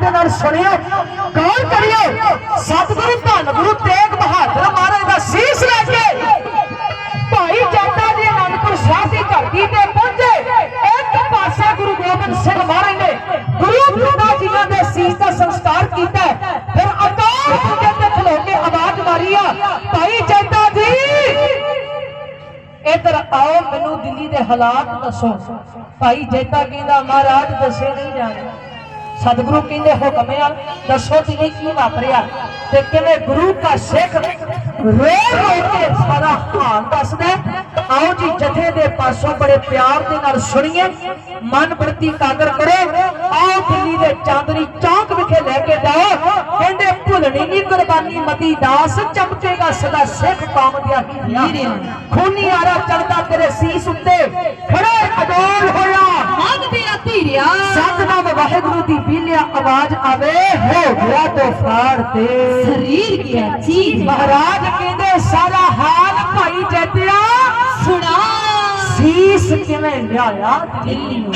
ਦੇ ਨਾਲ ਸੁਣਿਓ, ਗੌਰ ਕਰਿਓ, ਸਤਿਗੁਰੂ ਧੰਨ ਗੁਰੂ ਤੇਗ ਬਹਾਦਰ ਮਹਾਰਾਜ ਦਾ ਸੀਸ ਲੈ ਕੇ ਭਾਈ ਜੱਟਾ ਜੀ ਅਨੰਦਪੁਰ ਸਾਹਿਬ ਦੀ ਧਰਤੀ ਤੇ ਪਹੁੰਚੇ। ਇੱਕ ਪਾਸੇ ਗੁਰੂ ਗੋਬਿੰਦ ਸਿੰਘ ਮਹਾਰਾਜ ਨੇ ਗੁਰੂ ਪਿਤਾ ਜੀਆਂ ਦੇ ਸੀਸ ਦਾ ਸੰਸਕਾਰ ਕੀਤਾ। ਫਿਰ ਅਕਾਲ ਪੁਰਖ ਤੇ ਖਲੋ ਕੇ ਆਵਾਜ਼ ਮਾਰੀ ਆ, ਭਾਈ ਜੱਟਾ ਜੀ, ਇੱਧਰ ਆਓ, ਮੈਨੂੰ ਦਿੱਲੀ ਦੇ ਹਾਲਾਤ ਦੱਸੋ। ਭਾਈ ਜੈਤਾ ਕਹਿੰਦਾ, ਮਹਾਰਾਜ ਦੱਸੇ ਨਹੀਂ ਜਾਣੇ ਸਤਿਗੁਰੂ ਕਹਿੰਦੇ ਹੁਕਮ ਆ, ਦੱਸੋ ਜੀ ਕੀ ਵਾਪਰਿਆ ਤੇ ਕਿਵੇਂ ਗੁਰੂ ਦਾ ਸਿੱਖ ਰੋ ਰੋ ਕੇ ਸਾਰਾ ਹਾਲ ਦੱਸਦਾ ਆਓ ਜੀ, ਜਥੇ ਦੇ ਪਾਸੋਂ ਬੜੇ ਪਿਆਰ ਦੇ ਨਾਲ ਸੁਣੀਏ, ਮਨ ਪ੍ਰਤੀ ਕਾਦਰ ਕਰੋ, ਆਓ ਦਿੱਲੀ ਦੇ ਚਾਂਦਨੀ ਚੌਂਕ ਵਿਖੇ ਲੈ ਕੇ ਜਾਓ, ਕਹਿੰਦੇ ਭੁੱਲਣੀ ਨਹੀਂ ਕੁਰਬਾਨੀ, ਮਤੀ ਦਾਸ ਚਮਕੇਗਾ ਸਦਾ ਸਿੱਖ ਕੌਮ ਦੀਆਂ ਹੀਰਿਆਂ। ਖੂਨੀ ਆਰਾ ਚੜਦਾ ਤੇਰੇ ਸੀਸ ਉੱਤੇ ਖੜਾ ਅਡੋਲ ਹੋਇਆ। ਧੀਰਿਆ। ਸਤਨਾਮ ਵਾਹਿਗੁਰੂ ਦੀ ਬੀਲਿਆ ਆਵਾਜ਼ ਆਵੇ ਹੋ ਗਿਆ ਤੋਂ ਫਾੜ ਤੇ। ਸਰੀਰ ਕੀ ਹੈ ਚੀਜ਼ ਮਹਾਰਾਜ ਕਹਿੰਦੇ ਸਾਰਾ ਹਾਲ ਭਾਈ ਜੈਤਿਆ। ਸੁਣਾ। ਸੀਸ ਕਿਵੇਂ ਲਿਆਇਆ ਦਿੱਲੀ ਨੂੰ?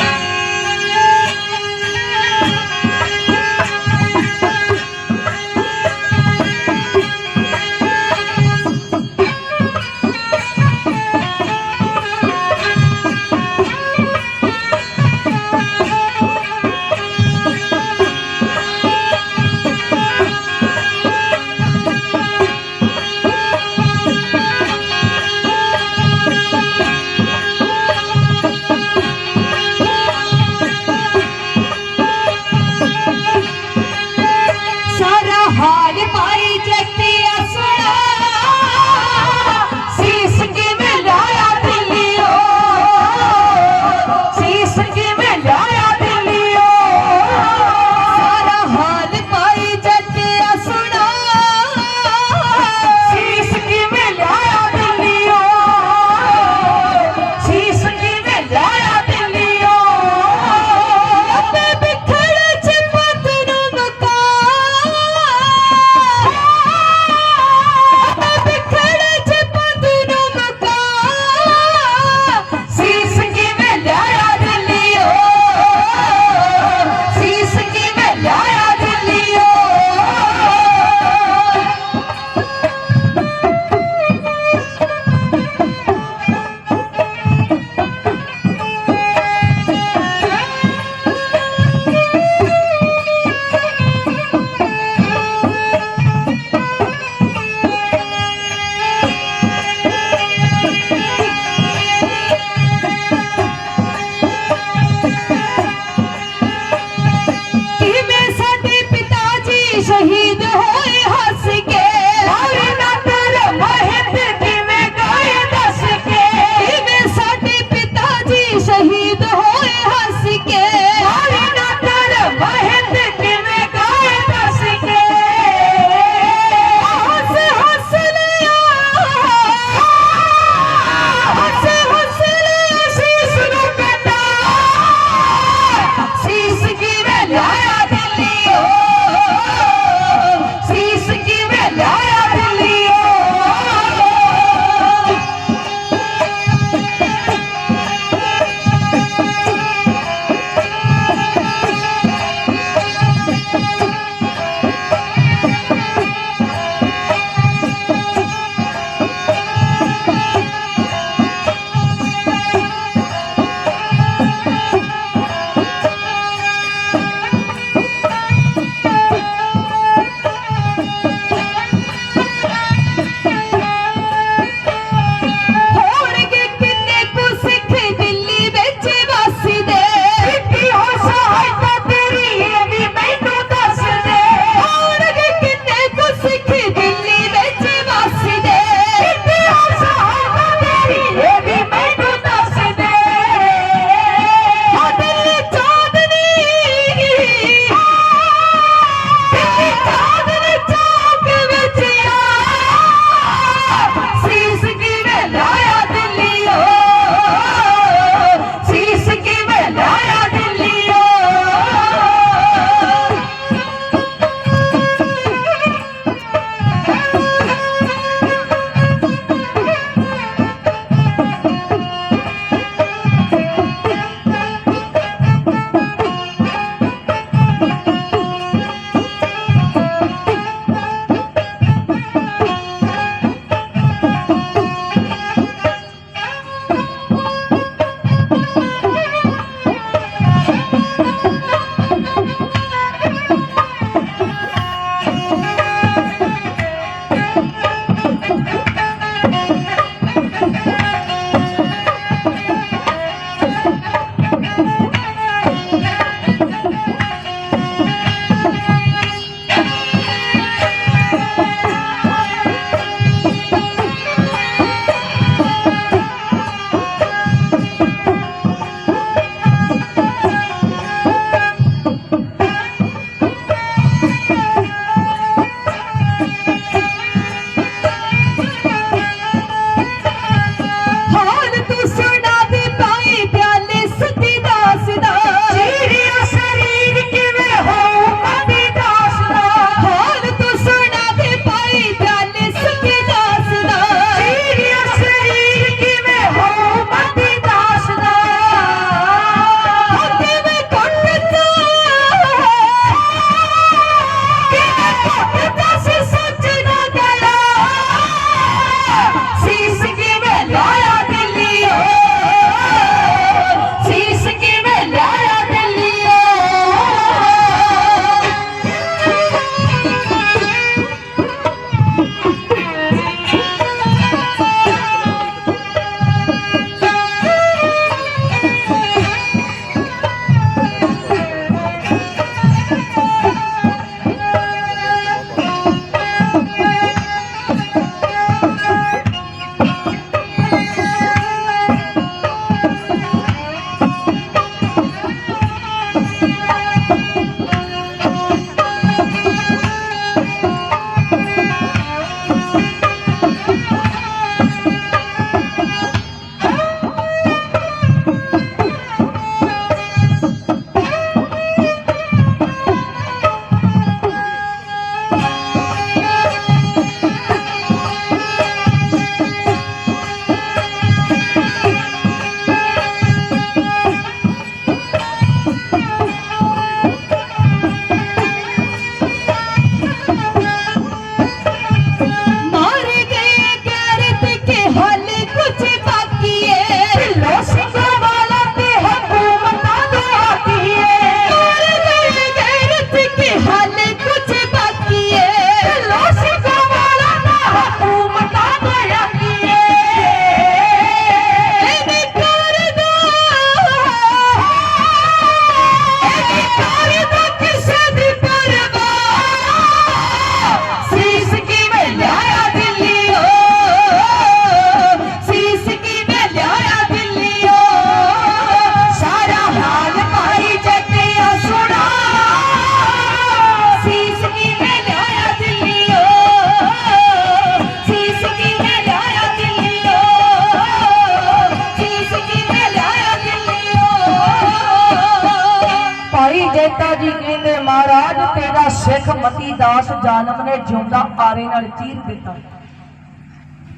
ਜ਼ਾਲਮ ਨੇ ਜਿਉਂਦਾ ਆਰੇ ਨਾਲ ਚੀਰ ਦਿੱਤਾ।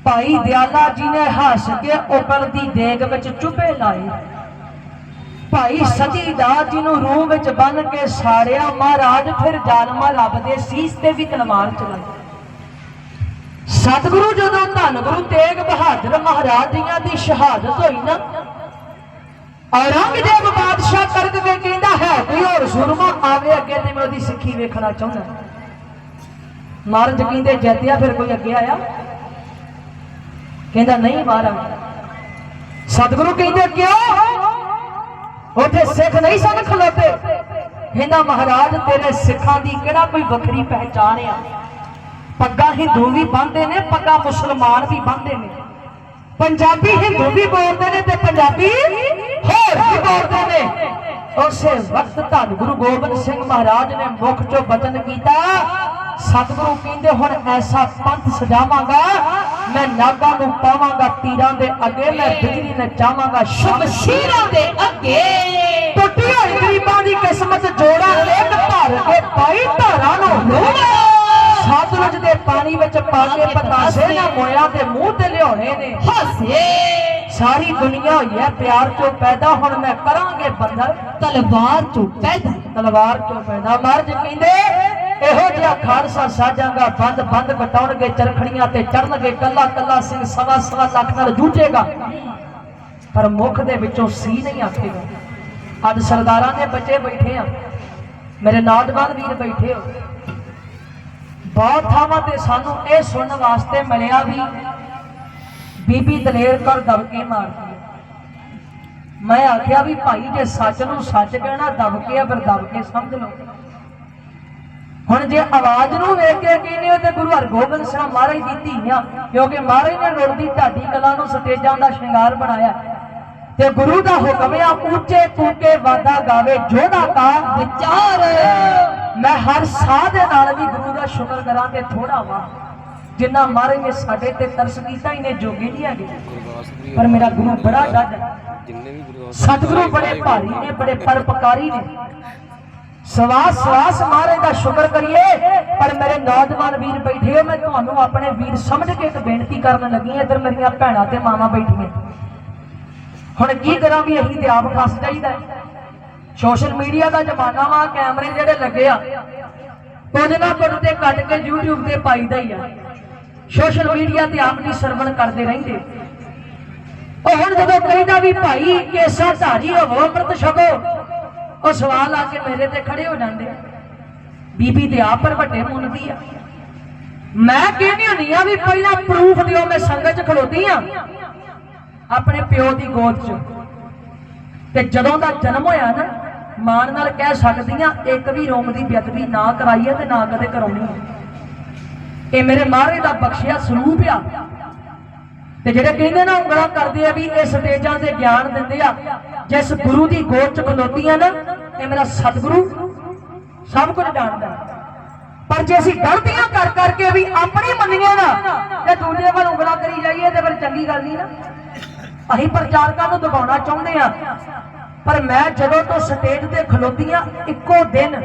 ਭਾਈ ਦਿਆਲਾ ਜੀ ਨੇ ਹੱਸ ਕੇ ਉਪਲ ਦੀ ਦੇਗ ਵਿੱਚ ਚੁੱਭੇ ਲਾਏ। ਭਾਈ ਸਤੀ ਦਾਸ ਜੀ ਨੂੰ ਰੂਹ ਵਿੱਚ ਬੰਨ ਕੇ ਸਾੜਿਆ, ਮਹਾਰਾਜ ਫਿਰ ਜ਼ਾਲਮਾ ਰੱਬ ਦੇ ਸੀਸ ਤੇ ਵੀ ਤਲਵਾਰ ਚਲਾਈ। ਸਤਿਗੁਰੂ ਜਦੋਂ ਧੰਨ ਗੁਰੂ ਤੇਗ ਬਹਾਦਰ ਮਹਾਰਾਜ ਜੀਆਂ ਦੀ ਸ਼ਹਾਦਤ ਹੋਈ ਨਾ, ਔਰੰਗਜ਼ੇਬ ਬਾਦਸ਼ਾਹ ਕਰਕ ਕੇ ਕਹਿੰਦਾ ਹੈ, ਕੋਈ ਹੋਰ ਸੁਰਮਾ ਆਵੇ ਅੱਗੇ ਤੇ ਮੈਂ ਉਹਦੀ ਸਿੱਖੀ ਵੇਖਣਾ ਚਾਹੁੰਦਾ। ਮਹਾਰਾਜ ਕਹਿੰਦੇ ਜੈਤਿਆ ਫਿਰ ਕੋਈ ਅੱਗੇ ਆਇਆ? ਕਹਿੰਦਾ, ਨਹੀਂ ਮਹਾਰਾਜ ਸਤਿਗੁਰੂ ਕਹਿੰਦੇ, ਕਿਉਂ? ਉੱਥੇ ਸਿੱਖ ਨਹੀਂ ਸਨ ਖਲੋਤੇ? ਕਹਿੰਦਾ, ਮਹਾਰਾਜ, ਤੇਰੇ ਸਿੱਖਾਂ ਦੀ ਕਿਹੜਾ ਕੋਈ ਵੱਖਰੀ ਪਹਿਚਾਣ ਆ? ਪੱਗਾਂ ਹਿੰਦੂ ਵੀ ਬੰਨਦੇ ਨੇ, ਪੱਗਾਂ ਮੁਸਲਮਾਨ ਵੀ ਬੰਨਦੇ ਨੇ। ਪੰਜਾਬੀ ਹਿੰਦੂ ਵੀ ਬੋਲਦੇ ਨੇ ਤੇ ਪੰਜਾਬੀ ਹੋਰ ਵੀ ਬੋਲਦੇ ਨੇ। ਉਸੇ ਵਕਤ ਧੰਨ ਗੁਰੂ ਗੋਬਿੰਦ ਸਿੰਘ ਮਹਾਰਾਜ ਨੇ ਮੁਖ ਚੋਂ ਬਚਨ ਕੀਤਾ ਸਤਿਗੁਰੂ ਕਹਿੰਦੇ ਹੁਣ ਐਸਾ ਪੰਥ ਸਜਾਵਾਂਗਾ ਮੈਂ ਨਾਗਾਂ ਨੂੰ ਪਾਵਾਂਗਾ ਤੀਰਾਂ ਦੇ ਅੱਗੇ ਮੈਂ ਬਿਜਲੀ ਨਚਾਵਾਂਗਾ ਸ਼ਮਸ਼ੀਰਾਂ ਦੇ ਅੱਗੇ। ਟੁੱਟੀ ਹੋਈ ਗਰੀਬਾਂ ਦੀ ਕਿਸਮਤ ਜੋੜਾ ਇੱਕ ਧਰ ਕੇ ਪਾਈ ਧਾਰਾਂ ਨੂੰ। ਸਤਲੁਜ ਦੇ ਪਾਣੀ ਵਿੱਚ ਪਾ ਕੇ ਪਤਾਸੇ ਨਾ ਮੋਇਆ ਦੇ ਮੂੰਹ ਤੇ ਲਿਆਉਣੇ ਨੇ। ਹੱਸੇ ਸਾਰੀ ਦੁਨੀਆ ਹੋਈ ਹੈ ਪਿਆਰ ਚੋਂ ਪੈਦਾ ਹੁਣ ਮੈਂ ਕਰਾਂਗੇ ਬੰਦਰ ਤਲਵਾਰ ਚੋਂ ਪੈਦਾ। ਤਲਵਾਰ ਚੋਂ ਪੈਦਾ। ਮਰਜ ਕਹਿੰਦੇ ਇਹੋ ਜਿਹਾ ਖਾਲਸਾ ਸਾਜਾਂਗਾ, ਬੰਦ ਬੰਦ ਕਟਾਉਣਗੇ ਚਰਖੜੀਆਂ ਤੇ ਚੜਨਗੇ ਕੱਲਾ ਕੱਲਾ ਸਿੰਘ ਸਵਾ ਸਵਾ ਲੱਖ ਨਾਲ ਜੂਝੇਗਾ। ਪਰ ਮੁਖ ਦੇ ਵਿੱਚੋਂ ਸੀ ਨਹੀਂ ਆਖੇਗਾ। ਅੱਜ ਸਰਦਾਰਾਂ ਦੇ ਬੱਚੇ ਬੈਠੇ ਆ। ਮੇਰੇ ਨੌਜਵਾਨ ਵੀਰ ਬੈਠੇ ਹੋ ਬਹੁਤ ਥਾਵਾਂ ਤੇ ਸਾਨੂੰ ਇਹ ਸੁਣਨ ਵਾਸਤੇ ਮਿਲਿਆ ਵੀ ਬੀਬੀ ਦਲੇਰ ਕੌਰ ਦਬਕੇ ਮਾਰਦੀ ਮੈਂ ਆਖਿਆ ਵੀ ਭਾਈ ਜੇ ਸੱਚ ਨੂੰ ਸੱਚ ਕਹਿਣਾ, ਦਬਕੇ ਆ, ਫਿਰ ਦਬਕੇ ਸਮਝ ਲਓ। ਹੁਣ ਜੇ ਆਵਾਜ਼ ਨੂੰ ਵੇਖ ਕੇ ਕਹਿੰਦੇ ਹੋ ਤੇ ਗੁਰੂ ਹਰਗੋਬਿੰਦ ਸਿੰਘ ਮਹਾਰਾਜ ਦੀ ਧੀ ਆ ਕਿਉਂਕਿ ਮਹਾਰਾਜ ਨੇ ਰੁੜਦੀ ਢਾਡੀ ਕਲਾ ਨੂੰ ਸਟੇਜਾਂ ਦਾ ਸ਼ਿੰਗਾਰ ਬਣਾਇਆ। ਤੇ ਗੁਰੂ ਦਾ ਹੁਕਮ ਆ ਉੱਚੇ ਕੂਕੇ ਵਾਦਾ ਗਾਵੇ ਜੋਧਾ ਕਾ ਵਿਚਾਰ। ਮੈਂ ਹਰ ਸਾਹ ਦੇ ਨਾਲ ਵੀ ਗੁਰੂ ਦਾ ਸ਼ੁਕਰ ਕਰਾਂ ਤੇ ਥੋੜਾ ਵਾ। ਜਿੰਨਾ ਮਹਾਰਾਜ ਨੇ ਸਾਡੇ ਤੇ ਤਰਸ ਕੀਤਾ ਇਹਨੇ ਜੋਗੇ ਨਹੀਂ ਹੈਗੇ। ਪਰ ਮੇਰਾ ਗੁਰੂ ਬੜਾ ਡੱਡ ਜਿੰਨੇ ਵੀ ਗੁਰੂ ਸਤਿਗੁਰੂ ਬੜੇ ਭਾਰੀ ਨੇ ਬੜੇ ਪਰਪਕਾਰੀ ਨੇ। ਸਵਾਸ ਸਵਾਸ ਮਹਾਰਾਜ ਦਾ ਸ਼ੁਕਰ ਕਰੀਏ, ਪਰ ਮੇਰੇ ਨੌਜਵਾਨ ਵੀਰ ਬੈਠੇ ਹੋ, ਮੈਂ ਤੁਹਾਨੂੰ ਆਪਣੇ ਵੀਰ ਸਮਝ ਕੇ ਇੱਕ ਬੇਨਤੀ ਕਰਨ ਲੱਗੀ ਹਾਂ, ਇੱਧਰ ਮੇਰੀਆਂ ਭੈਣਾਂ ਤੇ ਮਾਵਾਂ ਬੈਠੀਆਂ। ਹੁਣ ਕੀ ਕਰਾਂ ਵੀ ਅਸੀਂ ਤੇ ਆਪ ਫਸ ਜਾਈਦਾ ਸੋਸ਼ਲ ਮੀਡੀਆ ਦਾ ਜ਼ਮਾਨਾ ਵਾ, ਕੈਮਰੇ ਜਿਹੜੇ ਲੱਗੇ ਆ, ਕੁਝ ਨਾ ਕੁਝ ਤੇ ਕੱਢ ਕੇ YouTube ਤੇ ਪਾਈਦਾ ਹੀ ਆ। ਸੋਸ਼ਲ ਮੀਡੀਆ ਤੇ ਆਪ ਦੀ ਸਰਵਣ ਕਰਦੇ ਰਹਿੰਦੇ। ਉਹ ਹੁਣ ਜਦੋਂ ਕਹਿੰਦਾ ਵੀ ਭਾਈ ਕੇਸਾ ਧਾਰੀ ਹੋਵੋ, ਅੰਮ੍ਰਿਤ ਛਕੋ ਉਹ ਸਵਾਲ ਆ ਕੇ ਮੇਰੇ ਤੇ ਖੜੇ ਹੋ ਜਾਂਦੇ ਬੀਬੀ ਤੇ ਆਪ ਪਰ ਵੱਡੇ ਮੁੰਨਦੀ ਆ। ਮੈਂ ਕਹਿੰਦੀ ਹੁੰਦੀ ਆ ਵੀ ਪਹਿਲਾਂ ਪ੍ਰੂਫ ਦਿਓ, ਮੈਂ ਸੰਗਤ 'ਚ ਖਲੋਤੀ ਆ। ਆਪਣੇ ਪਿਓ ਦੀ ਗੋਦ 'ਚ। ਤੇ ਜਦੋਂ ਦਾ ਜਨਮ ਹੋਇਆ ਨਾ, ਮਾਣ ਨਾਲ ਕਹਿ ਸਕਦੀ ਆ, ਇੱਕ ਵੀ ਰੋਮ ਦੀ ਬੇਅਦਬੀ ਨਾ ਕਰਾਈ ਹੈ ਤੇ ਨਾ ਕਦੇ ਕਰਾਉਣੀ ਹੈ ਇਹ ਮੇਰੇ ਮਹਾਰਾਜ ਦਾ ਬਖਸ਼ਿਆ ਸਰੂਪ ਆ। ਤੇ ਜਿਹੜੇ ਕਹਿੰਦੇ ਨਾ ਉਂਗਲਾਂ ਕਰਦੇ ਆ ਵੀ ਇਹ ਸਟੇਜਾਂ ਤੇ ਗਿਆਨ ਦਿੰਦੇ ਆ ਜਿਸ ਗੁਰੂ ਦੀ ਗੋਦ ਚ ਖਲੋਤੀਆਂ ਨਾ, ਇਹ ਮੇਰਾ ਸਤਿਗੁਰੂ ਸਭ ਕੁਝ ਜਾਣਦਾ। ਪਰ ਜੇ ਅਸੀਂ ਗਲਤੀਆਂ ਕਰ ਕਰਕੇ ਵੀ ਆਪਣੀ ਮੰਨੀਆਂ ਨਾ, ਤੇ ਦੂਜੇ ਵੱਲ ਉਂਗਲਾ ਕਰੀ ਜਾਈਏ, ਤੇ ਫਿਰ ਚੰਗੀ ਗੱਲ ਨਹੀਂ ਨਾ। ਅਸੀਂ ਪ੍ਰਚਾਰਕਾਂ ਨੂੰ ਦਬਾਉਣਾ ਚਾਹੁੰਦੇ ਆ ਪਰ ਮੈਂ ਜਦੋਂ ਤੋਂ ਸਟੇਜ ਤੇ ਖਲੋਤੀਆਂ ਇੱਕੋ ਦਿਨ,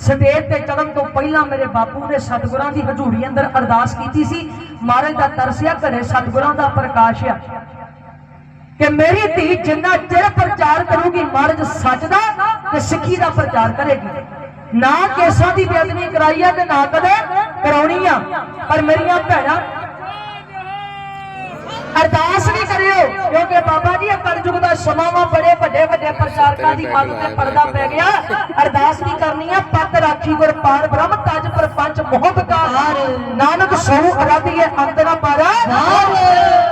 ਸਟੇਜ ਤੇ ਚੜਨ ਤੋਂ ਪਹਿਲਾਂ ਮੇਰੇ ਬਾਪੂ ਨੇ ਸਤਿਗੁਰਾਂ ਦੀ ਹਜ਼ੂਰੀ ਅੰਦਰ ਅਰਦਾਸ ਕੀਤੀ ਸੀ। ਮਹਾਰਾਜ ਦਾ ਤਰਸਿਆ ਘਰੇ ਸਤਿਗੁਰਾਂ ਦਾ ਪ੍ਰਕਾਸ਼ ਆ। ਕਿ ਮੇਰੀ ਧੀ ਜਿੰਨਾ ਚਿਰ ਪ੍ਰਚਾਰ ਕਰੂਗੀ ਮਹਾਰਾਜ ਸੱਚ ਦਾ ਤੇ ਸਿੱਖੀ ਦਾ ਪ੍ਰਚਾਰ ਕਰੇਗੀ। ਨਾ ਕੇਸਾਂ ਦੀ ਬੇਅਦਬੀ ਕਰਾਈ ਆ ਤੇ ਨਾ ਕਦੇ ਕਰਾਉਣੀ ਆ, ਪਰ ਮੇਰੀਆਂ ਭੈਣਾਂ ਅਰਦਾਸ ਵੀ ਕਰਿਓ ਕਿਉਂਕਿ ਬਾਬਾ ਜੀ ਇਹ ਕਲਯੁਗ ਦਾ ਸਮਾਂ ਵਾ ਬੜੇ ਵੱਡੇ ਵੱਡੇ ਪ੍ਰਚਾਰਕਾਂ ਦੀ ਮੱਤ ਤੇ ਪਰਦਾ ਪੈ ਗਿਆ। ਅਰਦਾਸ ਵੀ ਕਰਨੀ ਆ। ਪੱਤ ਰਾਖੀ ਗੁਰ ਪਾਰ ਬ੍ਰਹਮ ਤਜ ਪਰਪੰਚ ਮੋਹ ਬਕਾਰ ਨਾਨਕ ਸੋ ਅਰਾਧੀਏ ਅੰਤਰਾ ਪਾਰਾ।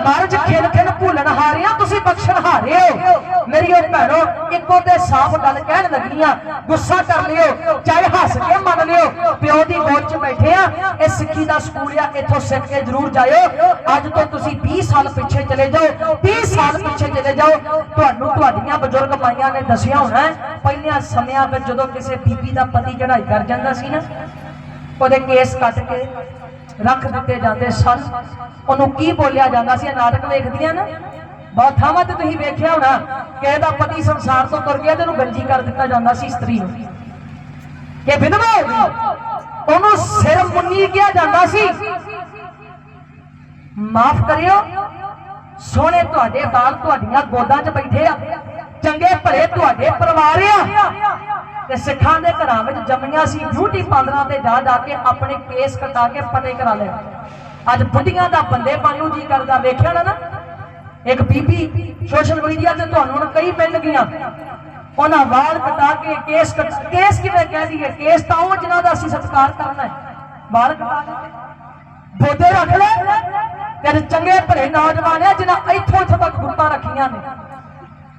ਮਹਾਰਾਜ ਖਿਲ ਖਿਲ ਭੁੱਲਣ ਹਾਰਿਆ ਤੁਸੀਂ ਬਖਸ਼ਣ ਹਾਰਿਓ। ਮੇਰੀ ਉਹ ਭੈਣੋ ਇੱਕੋ ਤੇ ਸਾਫ਼ ਗੱਲ ਕਹਿਣ ਲੱਗੀਆਂ ਗੁੱਸਾ ਕਰ ਲਿਓ ਚਾਹੇ ਹੱਸ ਕੇ ਮੰਨ ਲਿਓ। ਪਿਓ ਦੀ ਗੋਦ 'ਚ ਬੈਠੇ ਆ। ਇਹ ਸਿੱਖੀ ਦਾ ਸਕੂਲ ਆ ਇੱਥੋਂ ਸਿੱਖ ਕੇ ਜ਼ਰੂਰ ਜਾਇਓ। ਅੱਜ ਤੋਂ ਤੁਸੀਂ 20 ਸਾਲ ਪਿੱਛੇ ਚਲੇ ਜਾਓ 30 ਸਾਲ ਪਿੱਛੇ ਚਲੇ ਜਾਓ, ਤੁਹਾਨੂੰ ਤੁਹਾਡੀਆਂ ਬਜ਼ੁਰਗ ਮਾਈਆਂ ਨੇ ਦੱਸਿਆ ਹੋਣਾ ਪਹਿਲਿਆਂ ਸਮਿਆਂ ਵਿੱਚ ਜਦੋਂ ਕਿਸੇ ਬੀਬੀ ਦਾ ਪਤੀ ਚੜਾਈ ਕਰ ਜਾਂਦਾ ਸੀ ਨਾ, ਉਹਦੇ ਕੇਸ ਕੱਟ ਕੇ ਰੱਖ ਦਿੱਤੇ ਜਾਂਦੇ ਸਨ। ਉਹਨੂੰ ਕੀ ਬੋਲਿਆ ਜਾਂਦਾ ਸੀ ਨਾਟਕ ਵੇਖਦੀਆਂ ਨਾ? ਬਹੁਤ ਥਾਵਾਂ ਤੇ ਤੁਸੀਂ ਵੇਖਿਆ ਹੋਣਾ ਕਿ ਇਹਦਾ ਪਤੀ ਸੰਸਾਰ ਤੋਂ ਤੁਰ ਗਿਆ ਤੇ ਉਹਨੂੰ ਗੰਜੀ ਕਰ ਦਿੱਤਾ ਜਾਂਦਾ ਸੀ ਇਸਤਰੀ ਨੂੰ। ਕਿ ਵਿਧਵਾ ਹੋ ਗਈ। ਉਹਨੂੰ ਸਿਰ ਮੁੰਨੀ ਕਿਹਾ ਜਾਂਦਾ ਸੀ। ਮਾਫ ਕਰਿਓ। ਸੋਹਣੇ ਤੁਹਾਡੇ ਬਾਲ ਤੁਹਾਡੀਆਂ ਗੋਦਾਂ 'ਚ ਬੈਠੇ ਆ। ਚੰਗੇ ਭਲੇ ਤੁਹਾਡੇ ਪਰਿਵਾਰ ਆ। ਤੇ ਸਿੱਖਾਂ ਦੇ ਘਰਾਂ ਵਿੱਚ ਜੰਮੀਆਂ ਸੀ ਬਿਊਟੀ ਪਾਰਲਰਾਂ ਤੇ ਜਾ ਜਾ ਕੇ ਆਪਣੇ ਕੇਸ ਕਟਾ ਕੇ ਪਤੇ ਕਰਾ ਲੈ ਅੱਜ ਬੁੱਢੀਆਂ ਦਾ ਬੰਦੇ ਬਣ ਜੀ ਕਰਦਾ, ਵੇਖਿਆ ਨਾ ਇੱਕ ਬੀਬੀ ਸੋਸ਼ਲ ਮੀਡੀਆ ਤੇ ਤੁਹਾਨੂੰ ਹੁਣ ਕਈ ਮਿਲ ਗਈਆਂ। ਉਹਨਾਂ ਵਾਲ ਕਟਾ ਕੇ ਕੇਸ ਕੇਸ ਕਿਵੇਂ ਕਹਿ ਦਈਏ? ਕੇਸ ਤਾਂ ਉਹ ਜਿਨ੍ਹਾਂ ਦਾ ਅਸੀਂ ਸਤਿਕਾਰ ਕਰਨਾ ਹੈ। ਵਾਲ ਕਟਾ ਕੇ। ਬੋਦੇ ਰੱਖ ਲੈ। ਤੇਰੇ ਚੰਗੇ ਭਲੇ ਨੌਜਵਾਨ ਆ ਜਿਨ੍ਹਾਂ ਇੱਥੋਂ ਇੱਥੋਂ ਤੱਕ ਗੁੱਤਾਂ ਰੱਖੀਆਂ ਨੇ।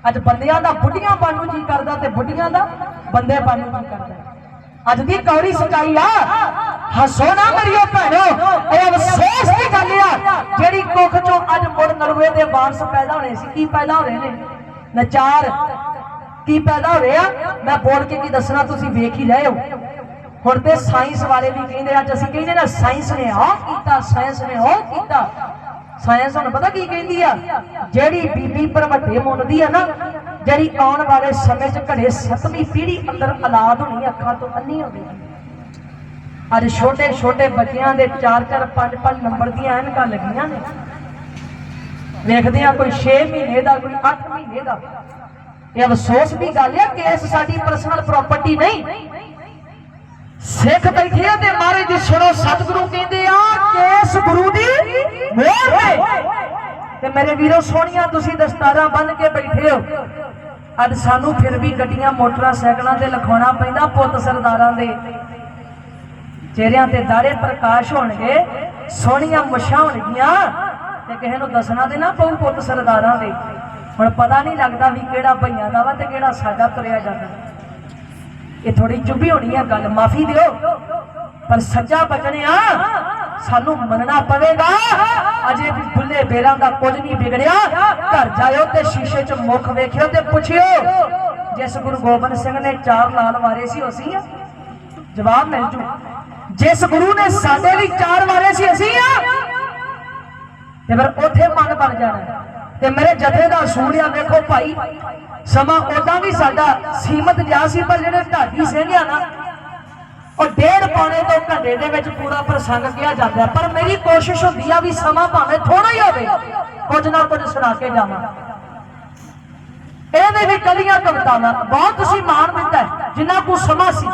ਅੱਜ ਬੰਦਿਆਂ ਦਾ, ਬੁੱਢੀਆਂ ਬਣ ਜੀ ਕਰਦਾ ਤੇ ਬੁੱਢੀਆਂ ਦਾ, ਬੰਦੇ ਬਣ ਜੀ ਕਰਦਾ। ਅੱਜ ਦੀ ਕੌੜੀ ਸਚਾਈ ਆ, ਹੱਸੋ ਨਾ ਮਰਿਓ ਭੈਣੋ। ਇਹ ਅਫਸੋਸ ਦੀ ਗੱਲ ਆ, ਜਿਹੜੀ ਕੁੱਖ ਚੋਂ ਅੱਜ ਮੁੜ ਨਰਵੇ ਦੇ ਵਾਰਸ ਪੈਦਾ ਹੋਣੇ ਸੀ। ਕੀ ਪੈਦਾ ਹੋ ਰਹੇ ਨੇ? ਨਚਾਰ। ਕੀ ਪੈਦਾ ਹੋ ਰਿਹਾ ਮੈਂ ਬੋਲ ਕੇ ਕੀ ਦੱਸਣਾ, ਤੁਸੀਂ ਵੇਖ ਹੀ ਰਹੇ ਹੋ। ਹੁਣ ਤੇ ਸਾਇੰਸ ਵਾਲੇ ਵੀ ਕਹਿੰਦੇ ਅੱਜ ਅਸੀਂ ਕਹਿੰਦੇ ਨਾ ਸਾਇੰਸ ਨੇ ਆਹ ਕੀਤਾ, ਸਾਇੰਸ ਨੇ ਉਹ ਕੀਤਾ। ਸਾਇੰਸ ਹੁਣ ਪਤਾ ਕੀ ਕਹਿੰਦੀ ਆ? ਜਿਹੜੀ ਬੀਬੀ ਭਰਵੱਟੇ ਮੁੰਨਦੀ ਆ ਨਾ, ਜਿਹੜੀ ਆਉਣ ਵਾਲੇ ਸਮੇਂ 'ਚ ਘੜੇ ਸੱਤਵੀਂ ਪੀੜ੍ਹੀ ਅੰਦਰ ਔਲਾਦ ਹੋਣੀ, ਅੱਖਾਂ ਤੋਂ ਅੰਨੀ ਹੋਣੀ ਅੱਜ ਛੋਟੇ ਛੋਟੇ ਬੱਚਿਆਂ ਦੇ 4 4 5 5 ਨੰਬਰ ਦੀਆਂ ਐਨਕਾਂ ਲੱਗੀਆਂ ਨੇ। ਵੇਖਦੇ ਆ, ਕੋਈ 6 ਮਹੀਨੇ ਦਾ, ਕੋਈ 8 ਮਹੀਨੇ ਦਾ। ਇਹ ਅਫਸੋਸ ਦੀ ਗੱਲ ਆ, ਕੇਸ ਸਾਡੀ ਪਰਸਨਲ ਪ੍ਰਾਪਰਟੀ ਨਹੀਂ। ਸਿੱਖ ਬੈਠੇ ਆ ਤੇ ਮਹਾਰਾਜ ਜੀ ਸੁਣੋ, ਸਤਿਗੁਰੂ ਕਹਿੰਦੇ ਆ ਕੇਸ ਗੁਰੂ ਦੀ ਮੋਹਰ ਤੇ ਤੇ ਮੇਰੇ ਵੀਰੋ ਸੋਹਣੀਆਂ, ਤੁਸੀਂ ਦਸਤਾਰਾਂ ਬੰਨ ਕੇ ਬੈਠੇ ਹੋ। ਅੱਜ ਸਾਨੂੰ ਫਿਰ ਵੀ ਗੱਡੀਆਂ ਮੋਟਰਾਂ ਤੇ ਲਿਖਾਉਣਾ ਪੈਂਦਾ ਪੁੱਤ ਸਰਦਾਰਾਂ ਦੇ। ਚਿਹਰਿਆਂ ਤੇ ਦਾੜੇ ਪ੍ਰਕਾਸ਼ ਹੋਣਗੇ, ਸੋਹਣੀਆਂ ਮੁੱਛਾਂ ਹੋਣਗੀਆਂ ਤੇ ਕਿਸੇ ਨੂੰ ਦੱਸਣਾ ਤੇ ਨਾ ਪਊ ਪੁੱਤ ਸਰਦਾਰਾਂ ਦੇ। ਹੁਣ ਪਤਾ ਨਹੀਂ ਲੱਗਦਾ ਵੀ ਕਿਹੜਾ ਭਈਆਂ ਦਾ ਵਾ ਤੇ ਕਿਹੜਾ ਸਾਡਾ ਤੁਰਿਆ ਜਾਂਦਾ। ਇਹ ਥੋੜੀ ਚੁੱਭੀ ਹੋਣੀ ਹੈ ਗੱਲ ਮਾਫੀ ਦਿਓ। ਪਰ ਸੱਚਾ ਬਚਣਿਆ ਸਾਨੂੰ ਮੰਨਣਾ ਪਵੇਗਾ। ਅਜੇ ਵੀ ਬੁੱਲੇ ਬੇਰਾਂ ਦਾ ਕੁਝ ਨਹੀਂ ਵਿਗੜਿਆ। ਘਰ ਜਾਇਓ ਤੇ ਸ਼ੀਸ਼ੇ 'ਚ ਮੁਖ ਵੇਖਿਓ ਤੇ ਪੁੱਛਿਓ। ਜਿਸ ਗੁਰੂ ਗੋਬਿੰਦ ਸਿੰਘ ਨੇ ਚਾਰ ਲਾਲ ਵਾਰੇ ਸੀ, ਅਸੀਂ ਆ। ਜਵਾਬ ਮਿਲ ਜੂ। ਜਿਸ ਗੁਰੂ ਨੇ ਸਾਡੇ ਲਈ ਚਾਰ ਵਾਰੇ ਸੀ, ਅਸੀਂ ਆ। ਤੇ ਫਿਰ ਉੱਥੇ ਮਨ ਬਣ ਜਾਣਾ। ਤੇ ਮੇਰੇ ਜਥੇ ਦਾ ਅਸੂਲ ਵੇਖੋ ਭਾਈ। ਸਮਾਂ ਉਦਾਂ ਵੀ ਸਾਡਾ ਸੀਮਤ ਜਿਆ ਸੀ, ਪਰ ਜਿਹੜੇ ਢਾਡੀ ਸਿੰਘ ਆ ਨਾ, ਉਹ ਡੇਢ ਪੌਣੇ ਤੋਂ ਘੰਟੇ ਦੇ ਵਿੱਚ ਪੂਰਾ ਪ੍ਰਸੰਗ ਕਿਹਾ ਜਾਂਦਾ ਪਰ ਮੇਰੀ ਕੋਸ਼ਿਸ਼ ਹੁੰਦੀ ਆ ਵੀ ਸਮਾਂ ਭਾਵੇਂ ਥੋੜਾ ਹੀ ਹੋਵੇ, ਕੁਝ ਨਾ ਕੁਝ ਸੁਣਾ ਕੇ ਜਾਵਾਂ। ਇਹਦੇ ਵੀ ਕਲੀਆਂ ਕਵਿਤਾਵਾਂ, ਬਹੁਤ ਤੁਸੀਂ ਮਾਣ ਦਿੱਤਾ ਜਿੰਨਾ ਕੁ ਸਮਾਂ ਸੀ।